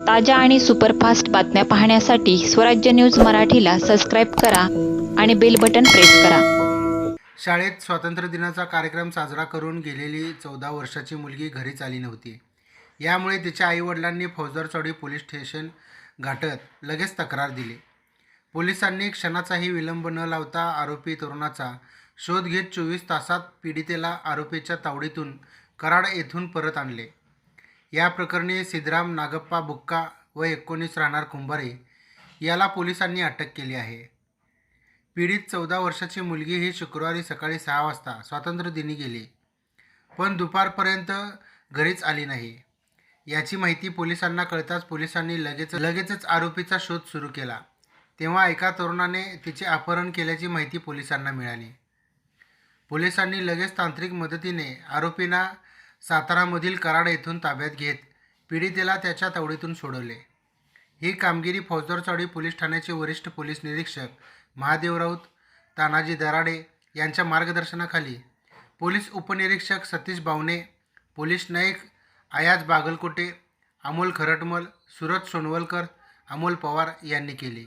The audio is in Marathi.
ताज्या आणि सुपरफास्ट बातम्या पाहण्यासाठी स्वराज्य न्यूज मराठीला सबस्क्राईब करा आणि बेल बटन प्रेस करा. शाळेत स्वातंत्र्य दिनाचा कार्यक्रम साजरा करून गेलेली चौदा वर्षाची मुलगी घरीच आली नव्हती. यामुळे तिच्या आईवडिलांनी फौजदारचौडी पोलीस स्टेशन गाठत लगेच तक्रार दिली. पोलिसांनी क्षणाचाही विलंब न लावता आरोपी तरुणाचा शोध घेत चोवीस तासात पीडितेला आरोपीच्या तावडीतून कराड येथून परत आणले. या प्रकरणी सिद्धराम नागप्पा बुक्का व एकोणीस राहणार कुंभारे याला पोलिसांनी अटक केली आहे. पीडित चौदा वर्षाची मुलगी ही शुक्रवारी सकाळी सहा वाजता स्वातंत्र्यदिनी गेली पण दुपारपर्यंत घरीच आली नाही. याची माहिती पोलिसांना कळताच पोलिसांनी लगेच लगेचच आरोपीचा शोध सुरू केला. तेव्हा एका तरुणाने तिचे अपहरण केल्याची माहिती पोलिसांना मिळाली. पोलिसांनी लगेच तांत्रिक मदतीने आरोपींना सातारामधील कराड येथून ताब्यात घेत पीडितेला त्याच्या तावडीतून सोडवले. ही कामगिरी फौजदारचावडी पोलीस ठाण्याचे वरिष्ठ पोलीस निरीक्षक महादेव राऊत तानाजी दराडे यांच्या मार्गदर्शनाखाली पोलीस उपनिरीक्षक सतीश बावणे पोलीस नाईक आयाज बागलकोटे अमोल खरटमल सुरज सोनवलकर अमोल पवार यांनी केली.